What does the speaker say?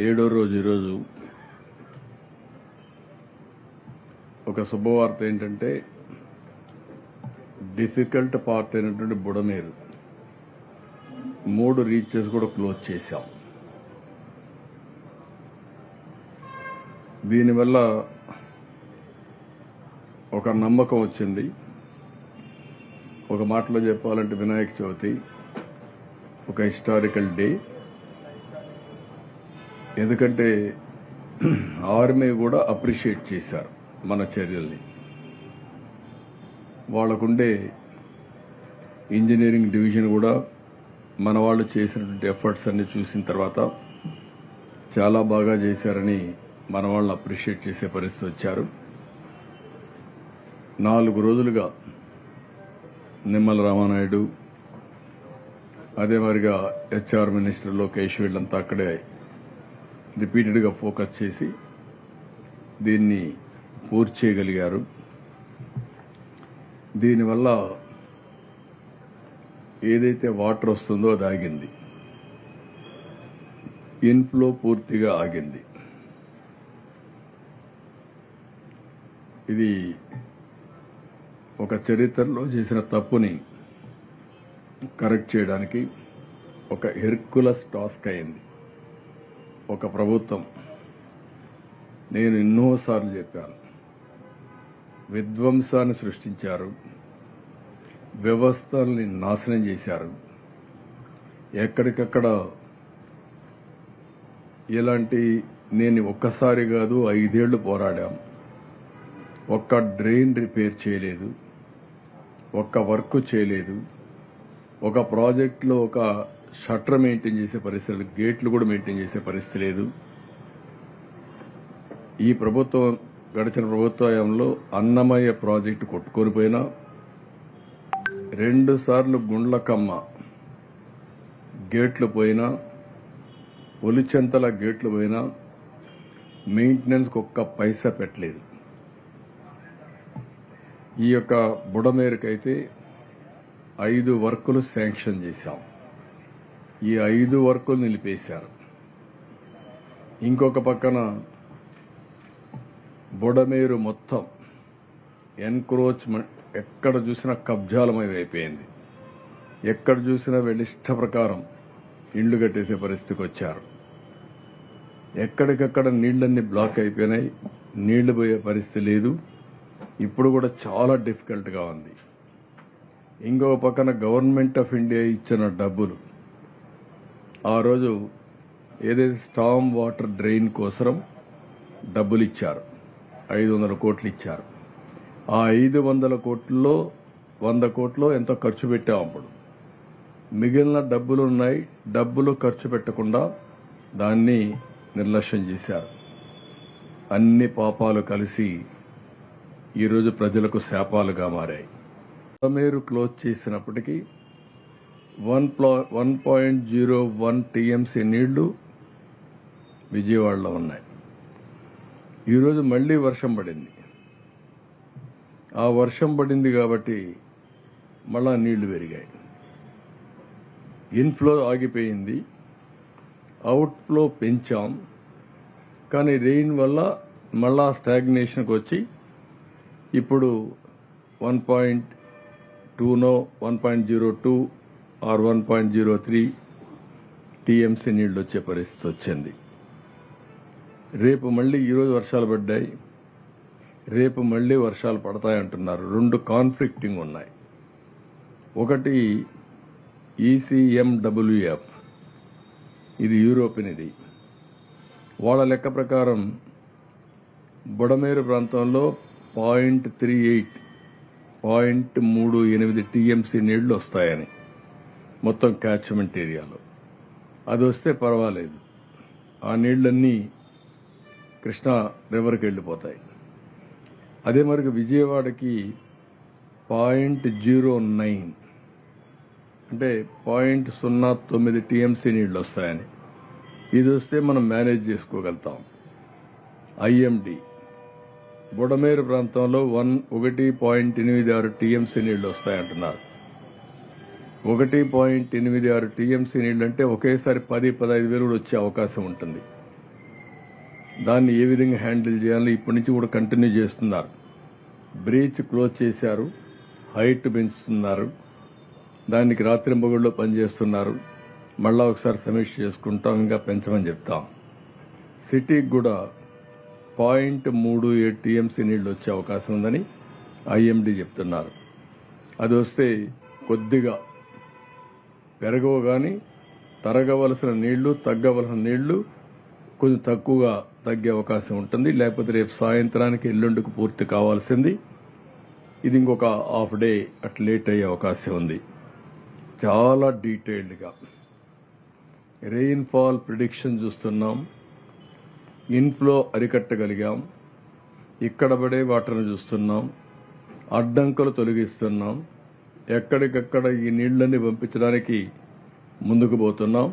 ఏడో రోజు ఈరోజు ఒక శుభవార్త ఏంటంటే డిఫికల్ట్ పార్ట్ అయినటువంటి బుడమేరు. మూడు రీచెస్ కూడా క్లోజ్ చేశాం. దీనివల్ల ఒక నమ్మకం వచ్చింది. ఒక మాటలో చెప్పాలంటే వినాయక చవితి ఒక హిస్టారికల్ డే. ఎందుకంటే ఆర్మీ కూడా అప్రిషియేట్ చేశారు మన చర్యల్ని. వాళ్ళకుండే ఇంజనీరింగ్ డివిజన్ కూడా మన వాళ్ళు చేసినటువంటి ఎఫర్ట్స్ అన్ని చూసిన తర్వాత చాలా బాగా చేశారని మన వాళ్ళు అప్రిషియేట్ చేసే పరిస్థితి వచ్చారు. నాలుగు రోజులుగా నిమ్మల రామానాయుడు అదే మరిగా హెచ్ఆర్ మినిస్టర్ లోకేష్ వీళ్ళంతా అక్కడే రిపీటెడ్గా ఫోకస్ చేసి దీన్ని పూర్తి చేయగలిగారు. దీనివల్ల ఏదైతే వాటర్ వస్తుందో అది ఆగింది. ఇన్ఫ్లో పూర్తిగా ఆగింది. ఇది ఒక చరిత్రలో చేసిన తప్పుని కరెక్ట్ చేయడానికి ఒక హెర్కులస్ టాస్క్ అయింది. ఒక ప్రభుత్వం. నేను ఎన్నోసార్లు చెప్పాను. విధ్వంసాన్ని సృష్టించారు. వ్యవస్థల్ని నాశనం చేశారు. ఎక్కడికక్కడ ఇలాంటి నేను ఒక్కసారి కాదు ఐదేళ్ళు పోరాడాం. ఒక్క డ్రైన్ రిపేర్ చేయలేదు. ఒక్క వర్క్ చేయలేదు. ఒక ప్రాజెక్టులో ఒక షట్టర్ మెయింటైన్ చేసే పరిస్థితి లేదు. గేట్లు కూడా మెయింటైన్ చేసే పరిస్థితి లేదు ఈ ప్రభుత్వం గడిచిన ప్రభుత్వంలో అన్నమయ్య ప్రాజెక్టు కొట్టుకొనిపోయినా రెండు సార్లు గుండ్లకమ్మ గేట్లు పోయినా ఒలిచెంతల గేట్లు పోయినా మెయింటెనెన్స్కి ఒక్క పైసా పెట్టలేదు ఈ యొక్క బుడమేరుకైతే ఐదు వర్కులు శాంక్షన్ చేశాం ఈ ఐదు వర్కులు నిలిపేశారు. ఇంకొక పక్కన బుడమేరు మొత్తం ఎన్క్రోచ్మెంట్ ఎక్కడ చూసినా కబ్జాలమై అయిపోయింది. ఎక్కడ చూసినా వెళ్ళిష్ట ప్రకారం ఇండ్లు కట్టేసే పరిస్థితికి వచ్చారు. ఎక్కడికక్కడ నీళ్ళన్నీ బ్లాక్ అయిపోయినాయి. నీళ్ళు పోయే పరిస్థితి లేదు. ఇప్పుడు కూడా చాలా డిఫికల్ట్గా ఉంది. ఇంకో పక్కన గవర్నమెంట్ ఆఫ్ ఇండియా ఇచ్చిన డబ్బులు ఆ రోజు ఏదైతే స్టామ్ వాటర్ డ్రైన్ కోసరం డబ్బులు ఇచ్చారు ఐదు వందల కోట్లు ఇచ్చారు. ఆ ఐదు వందల కోట్లలో వంద కోట్లు ఎంతో ఖర్చు పెట్టాం అప్పుడు. మిగిలిన డబ్బులు ఉన్నాయి డబ్బులు ఖర్చు పెట్టకుండా దాన్ని నిర్లక్ష్యం చేశారు. అన్ని పాపాలు కలిసి ఈరోజు ప్రజలకు శాపాలుగా మారాయి. మీరు క్లోజ్ చేసినప్పటికీ వన్ ప్లా one point zero one TMC నీళ్ళు విజయవాడలో ఉన్నాయి. ఈరోజు మళ్ళీ వర్షం పడింది. ఆ వర్షం పడింది కాబట్టి మళ్ళా నీళ్ళు పెరిగాయి. ఇన్ఫ్లో ఆగిపోయింది. అవుట్ఫ్లో పెంచాం. కానీ రెయిన్ వల్ల మళ్ళా స్టాగ్నేషన్కి వచ్చి ఇప్పుడు one point టూనో one point zero two or one point zero three TMC నీళ్ళు వచ్చే పరిస్థితి వచ్చింది. రేపు మళ్ళీ ఈరోజు వర్షాలు పడ్డాయి. రేపు మళ్ళీ వర్షాలు పడతాయంటున్నారు రెండు కాన్ఫ్లిక్టింగ్ ఉన్నాయి. ఒకటి ఈసీఎండబ్ల్యూఎఫ్ ఇది యూరోపియన్ ఇది. వాళ్ళ లెక్క ప్రకారం బుడమేరు ప్రాంతంలో పాయింట్ త్రీ ఎయిట్ పాయింట్ మూడు ఎనిమిది టీఎంసీ నీళ్ళు వస్తాయని. మొత్తం క్యాచ్మెంట్ ఏరియాలో అది వస్తే పర్వాలేదు. ఆ నీళ్ళన్నీ కృష్ణా రివర్కి వెళ్ళిపోతాయి. అదే మరికి విజయవాడకి పాయింట్ జీరో నైన్. అంటే పాయింట్ సున్నా తొమ్మిది టీఎంసీ నీళ్ళు వస్తాయని. ఇది వస్తే మనం మేనేజ్ చేసుకోగలుగుతాం. ఐఎండి. బుడమేరు ప్రాంతంలో వన్ ఒకటి పాయింట్ ఎనిమిది ఆరు టీఎంసీ నీళ్ళు వస్తాయంటున్నారు. ఒకటి పాయింట్ ఎనిమిది ఆరు టీఎంసీ నీళ్ళంటే అంటే ఒకేసారి పది పదహైదు వేలు కూడా వచ్చే అవకాశం ఉంటుంది. దాన్ని ఏ విధంగా హ్యాండిల్ చేయాలో ఇప్పటి నుంచి కూడా కంటిన్యూ చేస్తున్నారు. బ్రీచ్ క్లోజ్ చేశారు హైట్ పెంచుతున్నారు దానికి రాత్రింబగుళ్ళు పనిచేస్తున్నారు. మళ్ళా ఒకసారి సమీక్ష చేసుకుంటాం ఇంకా పెంచమని చెప్తాం. సిటీకి కూడా పాయింట్ మూడు ఏడు టీఎంసీ నీళ్ళు వచ్చే అవకాశం ఉందని ఐఎండీ చెప్తున్నారు. అది వస్తే కొద్దిగా పెరగవు కానీ తరగవలసిన నీళ్ళు తగ్గవలసిన నీళ్ళు కొంచెం తక్కువగా తగ్గే అవకాశం ఉంటుంది. లేకపోతే రేపు సాయంత్రానికి ఎల్లుండికి పూర్తి కావాల్సింది. ఇది ఇంకొక హాఫ్ డే అట్ లేట్ అయ్యే అవకాశం ఉంది. చాలా డీటెయిల్డ్గా రెయిన్ఫాల్ ప్రిడిక్షన్ చూస్తున్నాం. ఇన్ఫ్లో అరికట్టగలిగాం. ఇక్కడ పడే వాటర్ను చూస్తున్నాం. అడ్డంకులు తొలగిస్తున్నాం. ఎక్కడికక్కడ ఈ నీళ్ళన్నీ పంపించడానికి ముందుకు పోతున్నాం.